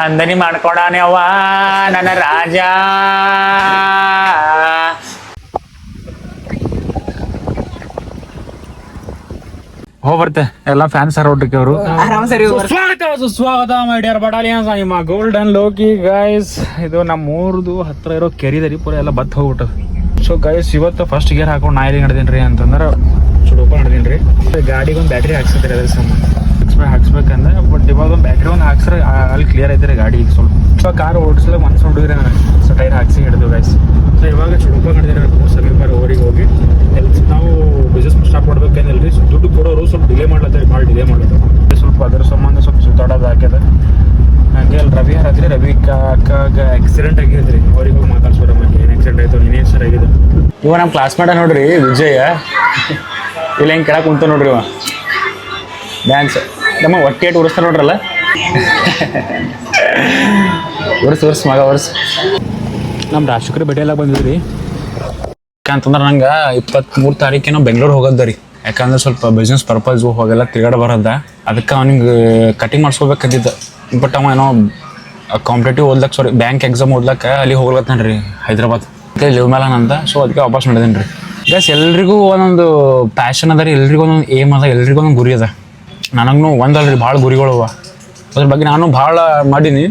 ಅಂದನಿ ಮಾಡ್ಕೊಡಾನೆ ಅವ ನನ್ನ ರಾಜ. ಹೋಗ್ ಬರ್ತೆ ಎಲ್ಲ ಫ್ಯಾನ್ಸ್ ಒಟ್ಟಿಗೆ ಅವರು. ಸ್ವಾಗತ ಸುಸ್ವಾಗತ ಮೈಡಿಯರ್ ಬಟಾಲಿಯನ್ಸ್ ನಿಮ್ಮ ಗೋಲ್ಡನ್ ಲೋಕಿ ಗೈಸ್ ಇದು ನಮ್ಮ ಊರ್ದು ಹತ್ರ ಇರೋ ಕೆರಿದರಿ ಪೂರ ಎಲ್ಲ ಬತ್ತ ಹೋಗ್ಬಿಟ್ಟು. ಸೊ ಗೈಸ್ ಇವತ್ತು ಫಸ್ಟ್ ಗೇರ್ ಹಾಕೊಂಡು ನಾ ಎಲ್ಲಿ ನಡೆದೀನಿ ರೀ ಅಂತಂದ್ರೆ ಚುಡುಪ ನಡೆದೀನಿ ರೀ ಗಾಡಿಗೆ ಒಂದು ಬ್ಯಾಟ್ರಿ ಹಾಕ್ಸಿದ್ರಿ ಅದ್ರ ಸಂಬಂಧ ಹಾಕ್ಸ್ಬೇಕು ಹಾಕ್ಸ್ಬೇಕಂದ್ರೆ ಬಟ್ ಇವಾಗ ಒಂದು ಬ್ಯಾಕ್ಗ್ರೌಂಡ್ ಒಂದು ಹಾಕ್ಸ್ರೆ ಅಲ್ಲಿ ಕ್ಲಿಯರ್ ಐತೆ ರೀ ಗಾಡಿ ಈಗ ಸ್ವಲ್ಪ. ಇವಾಗ ಕಾರ್ ಓಡಿಸ್ಲ ಮನ್ಸು ಹುಡುಗ್ರಿ ಸೊ ಟೈರ್ ಹಾಕ್ಸಿ ಹಿಡಿದು ಗೈಸ್ ಸೊ ಇವಾಗ ಚುಡುಪ ನಡೆದಿರ ಸಮೀಪ ಊರಿಗೆ ಹೋಗಿ. ಎಲ್ಲಿ ನಾವು ಬಿಸ್ನೆಸ್ ಸ್ಟಾರ್ಟ್ ಮಾಡ್ಬೇಕೇನಿಲ್ಲ ರೀ ದುಡ್ಡು ಕೊಡೋರು ಸ್ವಲ್ಪ ಡಿಲೇ ಮಾಡ್ಲತ್ತಾರೆ ಭಾಳ ಡಿಲೇ ಮಾಡ್ಲತ್ತಾರೆ. ಸ್ವಲ್ಪ ಅದರ ಸಂಬಂಧ ಸ್ವಲ್ಪ ಸುತ್ತಾಡೋದು ಹಾಕ್ಯದ. ಹಂಗೆ ಅಲ್ಲಿ ರವಿ ಹಾಕಿದ್ರೆ ರವಿ ಕಾಕಾಗ ಆಕ್ಸಿಡೆಂಟ್ ಆಗಿದ್ರಿ ಅವ್ರಿಗೆ ಹೋಗಿ ಮಾತಾಡ್ಸೋರ ಮತ್ತೆ ಏನು ಆಕ್ಸಿಡೆಂಟ್ ಆಯ್ತು ನೀನೇನು ಸರ್ ಆಗಿದೆ ಇವ ನಮ್ಮ ಕ್ಲಾಸ್ಮೇಟ ನೋಡ್ರಿ ವಿಜಯ. ಇಲ್ಲ ಹೆಂಗೆ ಕೆಳಗೆ ಕುಂತ ನೋಡ್ರಿ ಇವ. ಡ್ಯಾನ್ಸ್ ನಮ್ಮ ಹೊಟ್ಟೆ ಇಟ್ಟು ಉರಿಸ್ತಾರೆ ನೋಡ್ರಲ್ಲ? ಉರ್ಸ್ ಉರ್ಸ್ ಮಗ ಉರ್ಸ್. ನಮ್ಮ ರಾಶಿಕರು ಭೇಟಿ ಎಲ್ಲ ಬಂದಿದ್ರಿ? ಯಾಕಂತಂದ್ರೆ ನಂಗೆ ಇಪ್ಪತ್ತ್ಮೂರು ತಾರೀಕಿನ ಬೆಂಗಳೂರು ಹೋಗೋದ ರೀ. ಯಾಕಂದ್ರೆ ಸ್ವಲ್ಪ ಬಿಸ್ನೆಸ್ ಪರ್ಪಸ್ ಹೋಗೆಲ್ಲ ತಿರ್ಗಾಡ ಬರೋದ. ಅದಕ್ಕೆ ಅವ್ನಿಗೆ ಕಟಿಂಗ್ ಮಾಡಿಸ್ಕೋಬೇಕಂದಿದ್ದ. ಬಟ್ ಅವ ಏನೋ ಕಾಂಪಿಟೇಟಿವ್ ಓದ್ಲಕ್ಕೆ ಸಾರಿ ಬ್ಯಾಂಕ್ ಎಕ್ಸಾಮ್ ಓದ್ಲಕ್ಕೆ ಅಲ್ಲಿ ಹೋಗ್ಲತ್ತಾನ ರೀ ಹೈದ್ರಾಬಾದ್ ಲಿವ್ ಮೇಲೆ ಅಂತ ಸೊ ಅದಕ್ಕೆ ವಾಪಸ್ ಮಾಡಿದೇನೆ ರೀ ಗಸ್ ಎಲ್ರಿಗೂ ಒಂದೊಂದು ಪ್ಯಾಷನ್ ಅದ ರೀ. ಎಲ್ರಿಗೂ ಒಂದೊಂದು ಏಮ್ ಅದ. ಎಲ್ರಿಗೂ ಒಂದೊಂದು ಗುರಿ ಅದ. ನನಗೂ ಒಂದಲ್ರಿ ಭಾಳ ಗುರಿಗಳು ಅವ ಅದ್ರ ಬಗ್ಗೆ ನಾನು ಭಾಳ ಮಾಡೀನಿ.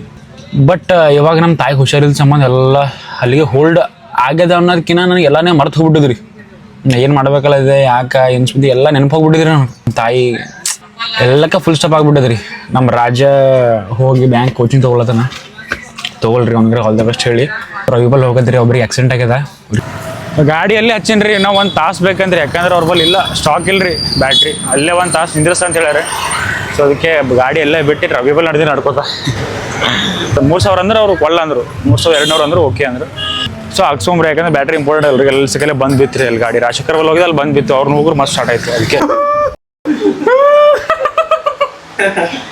ಬಟ್ ಇವಾಗ ನಮ್ಮ ತಾಯಿ ಹುಷಾರಿಲ್ಲ ಸಂಬಂಧ ಎಲ್ಲ ಅಲ್ಲಿಗೆ ಹೋಲ್ಡ್ ಆಗ್ಯದ ಅನ್ನೋದಕ್ಕಿಂತ ನನಗೆ ಎಲ್ಲನೇ ಮರ್ತು ಹೋಗ್ಬಿಟ್ಟಿದ್ರಿ. ಏನು ಮಾಡ್ಬೇಕಲ್ಲ ಇದೆ, ಯಾಕೆ, ಏನು ಸುದ್ದಿ, ಎಲ್ಲ ನೆನಪು ಹೋಗ್ಬಿಟ್ಟಿದ್ರಿ ನಾನು ತಾಯಿ. ಎಲ್ಲಕ್ಕ ಫುಲ್ ಸ್ಟಾಪ್ ಆಗ್ಬಿಟ್ಟಿದ್ರಿ. ನಮ್ಮ ರಾಜ ಹೋಗಿ ಬ್ಯಾಂಕ್ ಕೋಚಿಂಗ್ ತೊಗೊಳತನ ತೊಗೊಳ್ರಿ, ಅವ್ನಿಗೆ ಆಲ್ ದ ಬೆಸ್ಟ್ ಹೇಳಿ. ರವಿಬಲ್ ಹೋಗದ್ರಿ, ಒಬ್ರಿಗೆ ಆಕ್ಸಿಡೆಂಟ್ ಆಗ್ಯದ. ಗಾಡಿಯಲ್ಲಿ ಹಚ್ಚಿನ್ರಿ ನಾವು ಒಂದು ತಾಸು ಬೇಕಂದ್ರೆ. ಯಾಕಂದ್ರೆ ಅವ್ರ ಬಲ್ಲಿ ಇಲ್ಲ ಸ್ಟಾಕ್ ಇಲ್ರಿ ಬ್ಯಾಟ್ರಿ ಅಲ್ಲೇ ಒಂದು ತಾಸು ನಿಂದ್ರಸ ಅಂತ ಹೇಳ್ಯಾರ. ಸೊ ಅದಕ್ಕೆ ಗಾಡಿ ಎಲ್ಲೇ ಬಿಟ್ಟು ರವಿಬಲ್ ನಡೆದಿ ನಡ್ಕೋತ. ಮೂರು ಸಾವಿರ ಅಂದ್ರೆ ಅವ್ರು ಕೊಳ್ಳ ಅಂದ್ರು. ಮೂರು ಸಾವಿರ ಎರಡು ನೂರು ಅಂದ್ರೆ ಓಕೆ ಅಂದ್ರು. ಸೊ ಹಾಕ್ಸ್ಕೊಂಬ್ರಿ. ಯಾಕಂದ್ರೆ ಬ್ಯಾಟ್ರಿ ಇಂಪಾರ್ಟೆಂಟ್ ಅಲ್ರಿ. ಎಲ್ಲ ಸಿಕ್ಕಲ್ಲೇ ಬಂದ್ ಬಿತ್ತು ಅಲ್ಲಿ ಗಾಡಿ. ರಾಜಶೇಖರ್ ಬಲ್ ಹೋಗಿದ್ದು ಅಲ್ಲಿ ಬಂದ್ ಬಿತ್ತು. ಅವ್ರನ್ನ ಹೋಗ್ರು ಮಸ್ತ್ ಸ್ಟಾರ್ಟ್ ಆಯ್ತು. ಅದಕ್ಕೆ.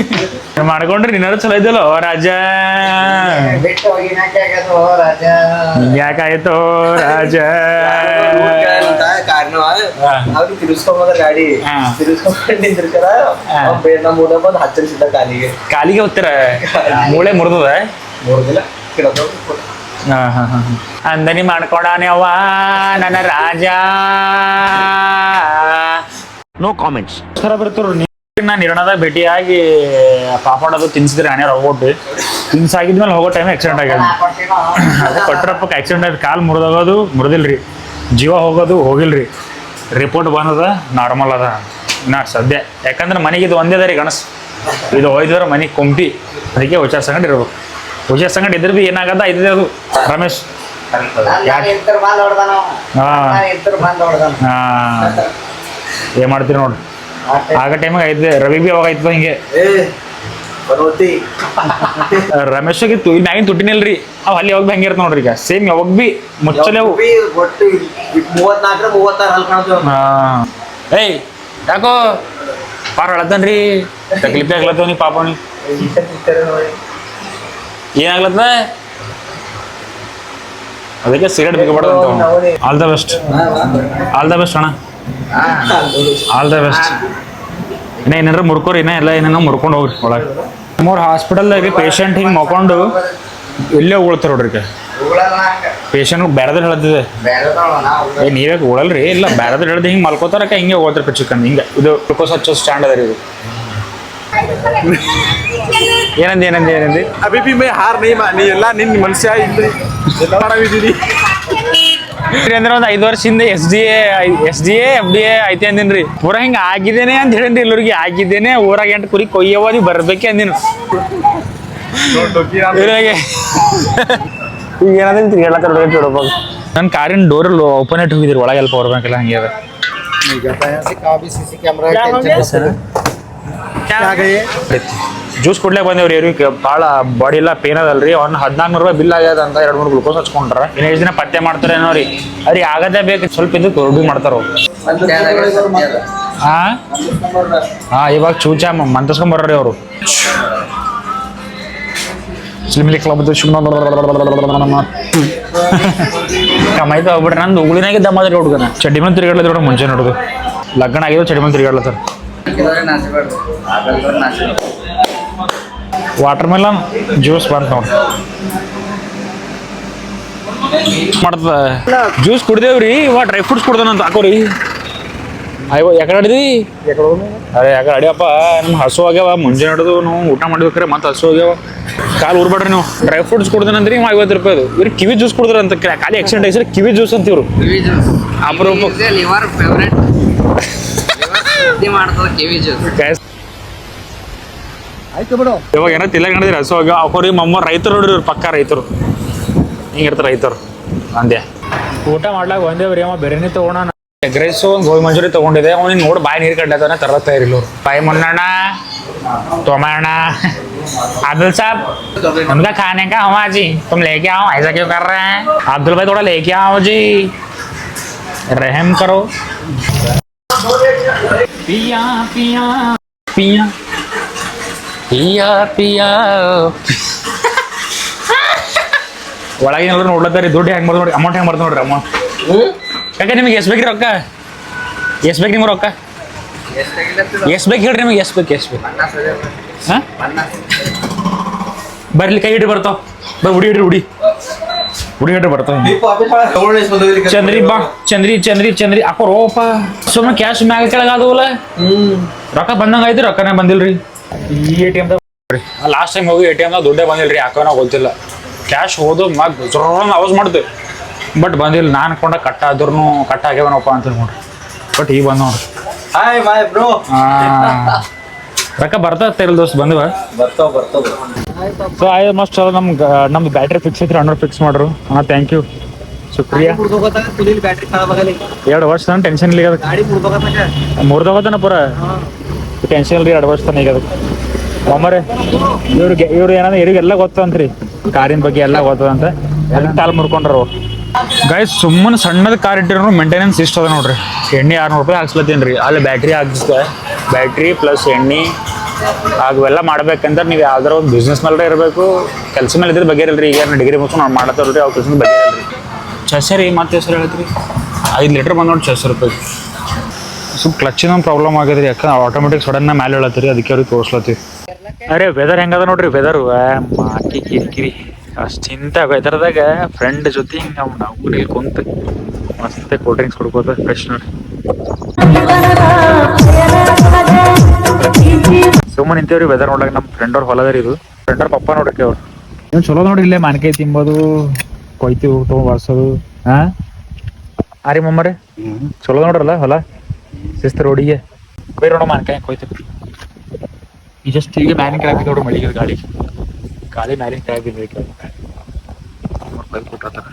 ಮಾಡ್ಕೊಂಡ್ರಿ ನಿನ್ನ ಚಲೋ ಇದ್ದಲ್ಲ ರಾಜ. ಯಾಕಾಯ್ತೋ ರಾಜ. ಯಾಕಾಯ್ತು ರಾಜ ಕಾರಣ. ಅವ್ರು ತಿರ್ಸ್ಕೊಂಬಂದ್ರ ಗಾಡಿ. ತಿರ್ಸ್ಕೊಂಡ್ ನಿಂತಿರ್ತಾರ ನಮ್ಮ ಬಂದು ಕಾಲಿಗೆ ಕಾಲಿಗೆ ಹೋಗ್ತೀರ? ಮೂಳೆ ಮುರಿದದ? ಹಾ ಹಾ ಕಿಡದು ಅಂದನಿ ಮಾಡ್ಕೊಡಾನೆ ಅವ ನನ್ನ ರಾಜ. ನೋ ಕಾಮೆಂಟ್ಸ್ ಸರ ಬರ್ತಾರ ನಾನು ಇರೋಣದಾಗ ಭೇಟಿಯಾಗಿ ಪಾಪಾಡೋದು ಅದು ತಿನ್ಸಿದ್ರೆ ಹಣೆ ಹೋಗ್ಬಿಟ್ಟು ತಿನ್ಸಾಗಿದ್ಮೇಲೆ ಹೋಗೋ ಟೈಮ್ ಆಕ್ಸಿಡೆಂಟ್ ಆಗ್ಯದ. ಅದು ಕೊಟ್ರಪ್ಪಕ್ಕೆ ಆಕ್ಸಿಡೆಂಟ್ ಆಯ್ತು. ಕಾಲು ಮುರಿದೋಗೋದು ಮುರಿದಿಲ್ರಿ. ಜೀವ ಹೋಗೋದು ಹೋಗಿಲ್ರಿ. ರಿಪೋರ್ಟ್ ಬಂದದ ನಾರ್ಮಲ್ ಅದ. ನಾ ಸದ್ಯ. ಯಾಕಂದ್ರೆ ಮನೆಗೆ ಇದು ಒಂದೇ ರೀ ಗಣಸ್. ಇದು ಹೋಯ್ದವ್ರ ಮನೆ ಕೊಂಪಿ. ಅದಕ್ಕೆ ಹುಷಾರ್ ಸಂಗಡ್ ಇರ್ಬೇಕು. ಹುಷಾರ್ ಸಂಗಡ ಇದ್ರೆ ಬಿ ಏನಾಗದ? ಇದೆ ಅದು. ರಮೇಶ್. ಹಾಂ. ಹಾ. ಏನ್ ಮಾಡ್ತೀರಿ ನೋಡ್ರಿ. ಆಗ ಟೈಮ್ ಐತೆ ರವಿ ಬಿ ಅವಾಗ ಐತದ ಹಿಂಗೆ. ರಮೇಶ್ ಇತ್ತು ಇಲ್ಲಿ ಮ್ಯಾಗಿನ ತುಟ್ಟಿನಿಲ್ರಿ. ಅವ್ ಅಲ್ಲಿ ಯಾವಾಗ ಹಂಗೆ ನೋಡ್ರಿ ಈಗ. ಸೇಮ್ ಯಾವಾಗ ಬಿ ಮುಚ್ಚಲೆ. ಏಯ್ ಯಾಕೋ? ಪಾರ ಹೇಳತ್ತನ್ರಿ ತಕ್ಲಿಪಿ ಆಗ್ಲತ್ತವ ನೀ ಪಾಪ ಏನಾಗ್ಲತ್ತ ಅದಕ್ಕೆ cigarette ಬಿಕ್ಕಬಾರ್ದು all the best all the best ಅಣ್ಣ. ಆಲ್ ದ ಬೆಸ್ಟ್ ಇನ್ನ ಏನಾರ ಮುರ್ಕೋರಿ ಇನ್ನ ಎಲ್ಲ ಏನೇನೋ ಮುರ್ಕೊಂಡು ಹೋಗ್ರಿ ಒಳಗೆ. ಹಾಸ್ಪಿಟಲ್ ಹಾಸ್ಪಿಟಲ್ದಾಗ ಪೇಷಂಟ್ ಹಿಂಗೆ ಮಕ್ಕೊಂಡು ಇಲ್ಲೇ ಉಳ್ತಾರ ನೋಡ್ರಿ ಪೇಷಂಟ್ ಬ್ಯಾರದ್ರ ಹೇಳ್ದಿದೆ. ಏ ನೀವೇ ಉಳಲ್ರಿ ಇಲ್ಲ ಬ್ಯಾರದ್ರ ಹೇಳ್ದೆ ಹಿಂಗೆ ಮಲ್ಕೋತಾರಕ ಹಿಂಗೆ ಹೋಗ್ತಾರ ಚಿಕನ್ ಹಿಂಗೆ. ಇದು ಗ್ಲುಕೋಸ್ ಹಚ್ಚೋ ಸ್ಟ್ಯಾಂಡ್ ಅದ ರೀ ಇದು. ಏನಂದ ಏನಂದ ಏನಂದಿ? ಅಭಿಪಿ ಮೇ ಹಾರ್ ನೀ ಎಲ್ಲ ನಿನ್ನ ಮನುಷ್ಯ ಇಲ್ರಿ ಮಾಡಿದ್ದೀನಿ ಅಂದ್ರೆ ಒಂದು ಐದು ವರ್ಷದಿಂದ S D A S D A F D A ಐತಿ ಅಂದಿನ್ರಿ ಪೂರ ಹಿಂಗೆ ಆಗಿದ್ದೇನೆ ಅಂತ ಹೇಳೇನ್ರಿ ಎಲ್ಲರಿಗೆ ಆಗಿದ್ದೇನೆ ಊರಾಗ ಎಂಟು ಕುರಿ ಕೊಯ್ಯವ ನೀವು ಬರ್ಬೇಕೆ ಅಂದಿನ ಇವ್ರಿಗೆ ಈಗ ಏನಾದ್ರೆ ಹೇಳತ್ತ ನೋಡ್ಬೇಕು ನೋಡ್ಬೇಕು ನನ್ನ ಕಾರಿನ ಡೋರ್ ಓಪನ್ ಇಟ್ಟು ಹೋಗಿದ್ರಿ ಒಳಗೆ ಎಲ್ಲ ಪವರ್ ಬ್ಯಾಂಕ್ ಎಲ್ಲ ಹಂಗೆ ಅದ सीसी कैमरा ಜ್ಯೂಸ್ ಕೊಡ್ಲೇ ಬಂದೇವ್ರಿ ಇವ್ರಿಗೆ ಭಾಳ ಬಾಡಿ ಎಲ್ಲ ಪೇನ್ ಅದಲ್ರಿ. ಅವ್ನ ಹದಿನಾಲ್ಕು ರೂಪಾಯಿ ಬಿಲ್ ಆಗ್ಯದ ಅಂತ ಎರಡು ಮೂರು ಗ್ಲುಕೋಸ್ ಹಚ್ಕೊಂಡ್ರ. ಇನ್ನು ಎಷ್ಟು ದಿನ ಪತ್ತೆ ಮಾಡ್ತಾರೆ ಏನೋ ಅರಿ, ಆಗದೇ ಬೇಕು. ಸ್ವಲ್ಪ ಇದು ದುಡ್ಡು ಮಾಡ್ತಾರ. ಹಾ ಇವಾಗ ಚೂಚ ಮಂತಸ್ಕೊಂಬರ್ರಿ ಅವರು. ಸ್ಲಿಮ್ಲಿ ಕ್ಲಬ್ ಹೋಗ್ಬಿಟ್ರೆ ನಂದು ಉಗುಳಿನಾಗೆ ದಮ್ಮದ್ರಿ ಹುಡುಗನ. ಚಡ್ಡಿ ಮೇಲೆ ತಿರುಗಾಡ್ಲತ್ರಿ ಮುಂಚೆ ನೋಡುದು ಲಗ್ನ ಆಗಿದ್ದು ಚಡ್ಡಿ ಮೇಲೆ ತಿರುಗಾಡ್ಲತ್ತಾರ ವಾಟರ್ ಮೆಲನ್ ಜ್ಯೂಸ್ ಬಂತು ನೋಡಿ. ಮಾಡ್ತದ? ಜ್ಯೂಸ್ ಕುಡ್ದೇವ್ರಿ ಇವ ಡ್ರೈ ಫ್ರೂಟ್ಸ್ ಕುಡ್ದನಂತ ಹಾಕೋರಿ. ಅಯ್ಯೋ ಯಾಕಡೆ ಹಿಡಿದಿ ಅರೆ ಯಾಕಡೆ ಅಡಿಯಪ್ಪ ನಮ್ಗೆ ಹಸು ಆಗ್ಯಾವ ಮುಂಜಾನೆ ಹಿಡಿದು ನಾವು ಊಟ ಮಾಡ್ಬೇಕ್ರೆ ಮತ್ತೆ ಹಸು ಆಗ್ಯಾವ. ಕಾಲು ಉರ್ಬೇಡ್ರಿ ನೀವು. ಡ್ರೈ ಫ್ರೂಟ್ಸ್ ಕುಡ್ದನಂದ್ರಿ ಇವ ಐವತ್ತು ರೂಪಾಯಿ ಅದು. ಇವ್ರು ಕಿವಿ ಜ್ಯೂಸ್ ಅಂತ ಖಾಲಿ ಆಕ್ಸಿಡೆಂಟ್ ಆಗಿದ್ರೆ ಕಿವಿ ಜ್ಯೂಸ್ ಅಂತ ಇವರು. ಅಪರೂಪ. ಲಿವರ್ ಫೇವ್ರೆಟ್ ಮಾಡ್ತದ ಕಿವಿ ಜ್ಯೂಸ್ ಇವಾಗ ಏನೋ ತಿಲ್ಲ ನಡೆದ್ರಿ ಹಸು ಆಗ್ಯಾವ ಅವ್ರಿಗೆ ಮಮ್ಮ ರೈತರು ನೋಡ್ರಿ ಇವ್ರು ಪಕ್ಕ ರೈತರು ಹಿಂಗಿರ್ತಾರೆ ರೈತರು ಅಂದೆ ಊಟ ಮಾಡ್ಲಾಕ ಒಂದೇವ್ರಿ ಅವ ಬೇರೆನೇ ತಗೋಣ ಎಗ್ ರೈಸು ಒಂದು ಗೋಬಿ ಮಂಚೂರಿ ತಗೊಂಡಿದೆ ಅವ್ನಿಗೆ ನೋಡಿ ಬಾಯಿ ನೀರು ಕಡ್ಲತ್ತಾನೆ ತರತ್ತಾ ಇರಲಿಲ್ಲ ಅವ್ರು ಬಾಯಿ ಮುನ್ನಣ್ಣ तोमरना आदिल साहब उनका खाने का हवा जी तुम लेके आओ ऐसा क्यों कर रहे हैं अब्दुल भाई थोड़ा लेके आओ जी रहम करो पिया पिया पिया ಪಿಯ ಪಿಯ. ಒಳಗಿನ ನೋಡ್ಲತ್ತಾರಿ ದುಡ್ಡು ಹೆಂಗ್ ಬರ್ದು ನೋಡ್ರಿ ಅಮೌಂಟ್ ಹೆಂಗ್ ಬರ್ದು ನೋಡ್ರಿ ಅಮೌಂಟ್ ಯಾಕೆ ನಿಮಗೆ ಎಷ್ಟು ಬೇಕ್ರಿ ರೊಕ್ಕ? ಎಷ್ಟು ಬೇಕು ನಿಮ್ಗೆ ರೊಕ್ಕ? ಎಷ್ಟು ಬೇಕು ಹೇಳ್ರಿ ನಿಮ್ಗೆ ಎಷ್ಟು ಬೇಕು ಎಷ್ಟು ಬೇಕು. ಹಾಂ? ಬರ್ಲಿ ಕೈ ಹಿಡ್ರಿ ಬರ್ತಾವ. ಬರ್ ಉಡಿ ಹಿಡ್ರಿ ಉಡಿ ಉಡಿ ಹಿಡ್ರಿ ಬರ್ತಾವ ಚಂದ್ರಿ ಬಾ ಚಂದ್ರಿ ಚಂದ್ರಿ ಚಂದ್ರಿ. ಅಪ್ಪ ರೋಪ ಸುಮ್ಮನೆ ಕ್ಯಾಶ್ ಮ್ಯಾಗ ಕೆಳಗಾದವಲ್ಲ ರೊಕ್ಕ ಬಂದಂಗ ರೊಕ್ಕನೇ ಬಂದಿಲ್ರಿ. ಈ ಎ ಟಿ ಲಾಸ್ಟ್ ಟೈಮ್ ಹೋಗಿ ಎ ಟಿ ಎಮ್ದಾಗ ದುಡ್ಡೇ ಬಂದಿಲ್ರಿ ಯಾಕೋ ನಾವು ಗೊತ್ತಿಲ್ಲ. ಕ್ಯಾಶ್ ಹೋದು ಮಗ್ ಜೊರ್ರನ್ನ ಅವಾಜ್ ಮಾಡ್ದೆ ಬಟ್ ಬಂದಿಲ್ಲ ನಾನು ಅನ್ಕೊಂಡ ಕಟ್ಟ ಆದ್ರೂ ಕಟ್ ಆಗ್ಯಾವನಪ್ಪ ಅಂತ ನೋಡ್ರಿ. ಬಟ್ ಈಗ ಬಂದ ನೋಡ್ರಿ. ಹಾಯ್ ಬ್ರೋ ರೊಕ್ಕ ಬರ್ತಾ ಇರಲ್ಲ ದೋಸ್ತ್ ಬಂದವ? ಬರ್ತಾವ ಬರ್ತಾವ ಸೊ ಐ ಮಸ್ಟ್ ಚಲೋ ನಮ್ ನಮ್ದು ಬ್ಯಾಟ್ರಿ ಫಿಕ್ಸ್ ಐತ್ರಿ ಹಂಡ್ರೆಡ್ ಫಿಕ್ಸ್ ಮಾಡ್ರು. ಹಾಂ ಥ್ಯಾಂಕ್ ಯು ಶುಕ್ರಿಯಾ ಎರಡು ವರ್ಷ ಟೆನ್ಶನ್ ಟೆನ್ಷನ್ ಇಲ್ಲ ಮೂರ್ದೋಗತನ ಪೂರ? ಟೆನ್ಷನ್ ರೀ ಎರಡು ವರ್ಷ ತನಕ ಈಗ ಅದಕ್ಕೆ ಒಮ್ಮರೆ ಇವ್ರಿಗೆ ಇವ್ರು ಏನಂದ್ರೆ ಇವ್ರಿಗೆಲ್ಲ ಗೊತ್ತಂತ್ರಿ. ಕಾರಿನ ಬಗ್ಗೆ ಎಲ್ಲ ಗೊತ್ತದಂತ. ಎಲ್ಲ ತಾಲ್ ಮುರ್ಕೊಂಡ್ರು ಗೈಸ್ ಸುಮ್ಮನೆ ಸಣ್ಣದ ಕಾರ್ ಇಟ್ಟಿರೋ ಮೇಂಟೆನೆನ್ಸ್ ಇಷ್ಟ ಅದ ನೋಡ್ರಿ. ಎಣ್ಣೆ ಆರ್ನೂರು ರೂಪಾಯಿ ಹಾಕ್ಸ್ಲತ್ತೀನಿ ರೀ. ಅಲ್ಲಿ ಬ್ಯಾಟ್ರಿ ಹಾಕ್ಸ್ದೆ. ಬ್ಯಾಟ್ರಿ ಪ್ಲಸ್ ಎಣ್ಣೆ ಅವೆಲ್ಲ ಮಾಡ್ಬೇಕಂದ್ರೆ ನೀವು ಯಾವ್ದಾರ ಒಂದು ಬಿಸ್ನೆಸ್ ಮೇಲೆ ಇರಬೇಕು. ಕೆಲಸ ಮೇಲೆ ಇದ್ರೆ ಬಗ್ಗೆ ಇಲ್ರಿ ಈಗ ಡಿಗ್ರಿ ಮುಗಿಸ್ಕೊಂಡು ನಾವು ಮಾಡತ್ತಲ್ರಿ ಅವ್ರ ಕೆಲಸ ಬಗ್ಗೆ ಇಲ್ರಿ ಚಸರಿ ಮತ್ತೆ ಹೆಸರು ಹೇಳ್ತೀರಿ? ಐದು ಲೀಟ್ರ್ ಬಂದು ನೋಡಿ ಚಸರು ರೂಪಾಯಿ. ಸ್ವಲ್ಪ ಕ್ಲಚ್ಚಿನ ಪ್ರಾಬ್ಲಮ್ ಆಗಿದ್ರೆ ಯಾಕಂದ್ರೆ ಆಟೋಮೆಟಿಕ್ ಸಡನ್ನ ಮೇಲೆ ಹೇಳತ್ತೀರಿ ಅದಕ್ಕೆ ಅವ್ರಿಗೆ ತೋರಿಸ್ಲತ್ತೀವಿ ಅರೆ ವೆದರ್ ಹೆಂಗದ ನೋಡ್ರಿ ವೆದರ್ ಮಾಕಿ ಕಿರಿಕಿರಿ ಚಿಂತ ವೆದರ್ದಾಗ ಫ್ರೆಂಡ್ ಜೊತೆ ಹಿಂಗೆ ನಾವು ನಾವು ಇಲ್ಲಿ ಕುಂತ ಮಸ್ತ್ ಕೋಲ್ಡ್ ಡ್ರಿಂಕ್ಸ್ ಕುಡ್ಕೋತ ಫ್ರೆಶ್ ನೋಡಿ ಸುಮ್ಮನೆ ನಿಂತೇವ್ರಿ ವೆದರ್ ನೋಡಕ್ ನಮ್ಮ ಫ್ರೆಂಡ್ ಅವ್ರ ಹೊಲದರಿ ಇದು. ಫ್ರೆಂಡ್ ಅವ್ರ ಪಪ್ಪ ನೋಡಕ್ಕೆ ಅವ್ರು. ನೀವು ಚಲೋ ನೋಡಿ ಇಲ್ಲೇ ಮಾನ್ಕಾಯಿ ತಿಂಬೋದು ಕೊಯ್ತಿ ತೊಗೊಂಡು ಬರ್ಸೋದು ಹಾ ಆ? ರೀ ಮಮ್ಮರಿ ಚಲೋ ನೋಡ್ರಲ್ಲ ಹೊಲ? ಶಿಸ್ತು ರೋಡಿಗೆ ಬೇರೆ ನೋಡೋ ಮಾನ್ಕಾಯಿ ಕೊಯ್ತೀವಿ ಈ ಜಸ್ಟ್ ಈಗ ಮ್ಯಾಲಿನ ಕೆಳಗೆ ನೋಡ್ರಿ ಮಳಿಗೆ ಗಾಳಿ ಗಾಳಿ ಮ್ಯಾಲಿನ ಕೆಳಗೆ ಬಿದ್ದೈತೆ ಬೈಕ್ ಕೊಟ್ಟಾರ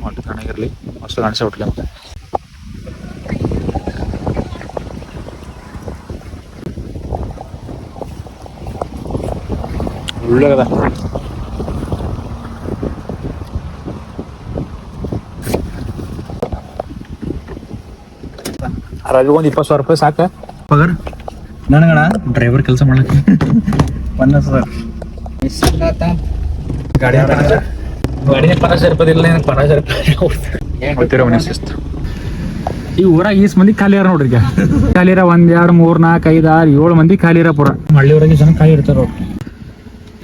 ಹೊಟ್ಟೆ ತಣ್ಣಗಿರ್ಲಿ ಮಸ್ತ್ ಕಾಣಿಸ ಹುಟ್ಲಿ ಮತ್ತೆ ಒಳ್ಳೆಗದ ರವಿಗೆ ಒಂದು ಇಪ್ಪತ್ತು ಸಾವಿರ ರೂಪಾಯಿ ಸಾಕ. ಪಗಾರ? ನನಗಣ ಡ್ರೈವರ್ ಕೆಲಸ ಮಾಡಕ್ಕೆ ಪನ್ನಾಸ್ ಸರ್ ಗಾಡಿ ಗಾಡಿ ಮನೆ ಶಿಸ್ತು. ಈ ಊರಾಗ ಈಸ್ ಮಂದಿ ಖಾಲಿ ಯಾರ ನೋಡ್ರಿ ಈಗ. ಖಾಲಿ ಇರ ಒಂದ್ ಎರಡ್ ಮೂರ್ ನಾಲ್ಕ ಐದ್ ಆರ್ ಏಳು ಮಂದಿ ಖಾಲಿ ಇರ ಪುರ. ಹಳ್ಳಿ ಊರಾಗ ಜನ ಖಾಲಿ ಇರ್ತಾರ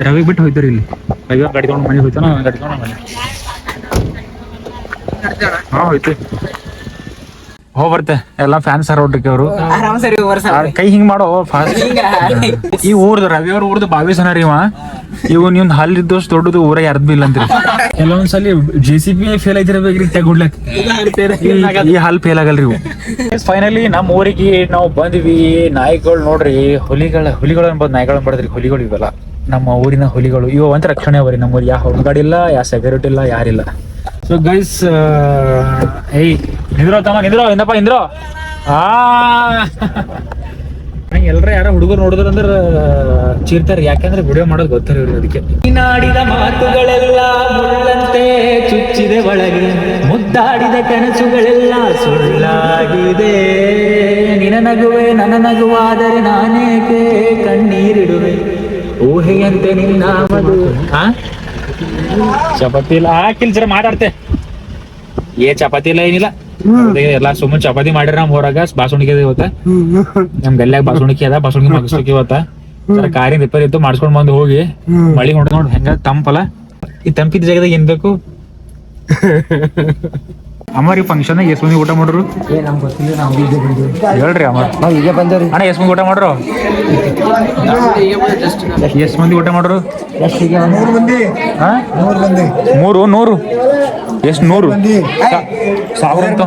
ರವಿ ಬಿಟ್ಟು ಹೋಯ್ತಾರ ಇಲ್ಲಿ. ರವಿ ಗಾಡಿ ತಗೊಂಡು ಹೋಯ್ತಾನ? ಅವ್ನ್ ಗಾಡಿ ತಗೊಂಡು ಮನೆ ಹಾ ಹೋಯ್ತು. ಹೋಗ್ ಎಲ್ಲಾ ಎಲ್ಲ ಫ್ಯಾನ್ಸ್ ಆರ್ ನೋಡ್ರಿ ಅವರು ಸರಿ ಕೈ ಹಿಂಗ್ ಮಾಡೋ ಫಾಸ್ಟ್ ಈ ಊರ್ದು ರವಿ ಅವ್ರ ಊರ್ದು ಬಾವಿ ಸನ ರೀ ಇವ. ಇವ್ ನೀವ್ ಹಲ್ ಇದ್ದಷ್ಟು ದೊಡ್ಡದು ಊರ ಯಾರ್ದು ಇಲ್ಲ ಅಂತ್ರಿ. ಕೆಲವೊಂದ್ಸಲಿ ಜೆ ಸಿ ಪಿ ಫೇಲ್ ಆಯ್ತಿರ್ಬೇಕ್ರಿ ತೆಗುಡ್ಲಕ್ ಈ ಹಲ್ ಫೇಲ್ ಆಗಲ್ರಿ ಇವು. ಫೈನಲಿ ನಮ್ಮ ಊರಿಗೆ ನಾವು ಬಂದ್ವಿ. ನಾಯಿಗಳು ನೋಡ್ರಿ ಹುಲಿಗಳ ಹುಲಿಗಳು ಅನ್ಬೋದು ನಾಯಿಗಳು ಬಡದ್ರಿ. ಹುಲಿಗಳು ಇವೆಲ್ಲ. ನಮ್ಮ ಊರಿನ ಹುಲಿಗಳು. ಇವ ಒಂದ್ ರಕ್ಷಣೆ ಅವರಿ. ನಮ್ಮ ಊರಿಗೆ ಯಾವ ಹೊರಗಡೆ ಇಲ್ಲ ಯಾವ ಸೆಕ್ಯೂರಿಟಿ ಇಲ್ಲ ಯಾರಿಲ್ಲ. ಸೊ ಗೈಸ್ ಏಯ್ ನಿಂದ್ರೋ ತಮ್ಮ ನಿಂದ್ರೋ ಇಂದಪ್ಪ ನಿಂದ್ರೋ ಆ. ಎಲ್ರ ಯಾರ ಹುಡುಗರು ನೋಡಿದ್ರ ಅಂದ್ರ ಚೀರ್ತಾರೆ. ಯಾಕಂದ್ರೆ ವಿಡಿಯೋ ಮಾಡೋದು ಗೊತ್ತಾರ ಇವ್ರಿಗೆ ಅದಕ್ಕೆ. ನಾಡಿದ ಮಾತುಗಳೆಲ್ಲ ಮುಳ್ಳಂತೆ, ಚುಚ್ಚಿದೆ ಒಳಗೆ. ಮುದ್ದಾಡಿದ ಕನಸುಗಳೆಲ್ಲ ಸುಳ್ಳಾಗಿದೆ. ನಿನ ನಗುವೆ, ನನ್ನ ನಗುವಾದರೆ ನಾನೇಕೆ ಕಣ್ಣೀರಿಡುವೆ? ಊಹೆಯಂತೆ ನಿನ್ನ ಮದು ಆ? ಚಪಾತಿ ಇಲ್ಲ. ಹಾಕಿಲ್ ಜರ ಮಾತಾಡ್ತೆ. ಏ ಚಪಾತಿ ಇಲ್ಲ ಏನಿಲ್ಲ. ಎಲ್ಲಾ ಸುಮ್ಮನೆ ಚಪಾತಿ ಮಾಡಿರ ನಮ್ ಹೊರಗ ಬಾಸುಣಿಕೆ ಇವತ್ತ ನಮ್ ಗಲ್ಯಾಗ ಬಾಸುಣಿಕೆ ಅದ ಬಾಸುಣಿಕೆ ಮಗಸ್ಲಿಕ್ಕೆ ಇವತ್ತ. ಜರ ಕಾರಿನ ರಿಪೇರ್ ಇತ್ತು ಮಾಡ್ಸ್ಕೊಂಡ್ ಬಂದು ಹೋಗಿ. ಮಳಿ ಹೊಡೆದ್ ನೋಡಿ ಹೆಂಗ ತಂಪಲ್ಲ. ಈ ತಂಪಿದ ಜಾಗದಾಗ ಏನ್ ಬೇಕು? ಅಮ್ಮ ಈ ಫಂಕ್ಷನ್ ಎಸ್ ಮಂದಿ ಊಟ ಮಾಡ್ರು? ಹೇಳ್ರಿ ಅಮ್ಮ ಈಗ ಅಣ್ಣ ಎಸ್ ಮಂದಿ ಊಟ ಮಾಡ್ರು? ಎಸ್ ಮಂದಿ. ಊಟ ಮಾಡ್ರು ಮೂರು ನೂರು. ಎಷ್ಟು ನೂರು? ಸಾವಿರ ಅಂತ.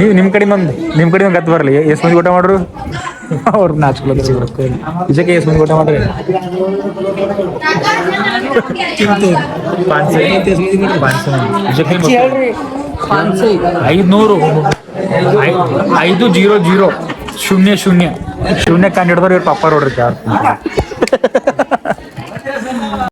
ನೀವು ನಿಮ್ಮ ಕಡೆ ಒಂದು ನಿಮ್ಮ ಕಡೆ ಒಂದು ಗತ್ತು ಬರಲಿ. ಎಷ್ಟು ಮಂದಿ ಊಟ ಮಾಡ್ರು? ಅವ್ರು ನಾಚ್ಕೊಳ್ಳೋದು ಇದಕ್ಕೆ ಎಷ್ಟು ಮಂದಿ ಊಟ ಮಾಡ್ರಿ ಪಾಂಚ್ ಪಾಂಚ್ ಇದಕ್ಕೆ ಐದ್ನೂರು ಐ- ಐದು ಜೀರೋ ಜೀರೋ ಶೂನ್ಯ ಶೂನ್ಯ ಶೂನ್ಯ ಕಂಡು ಹಿಡಿದವ್ರು ಇವ್ರು ಪಪ್ಪ ನೋಡ್ರಿ ಯಾರು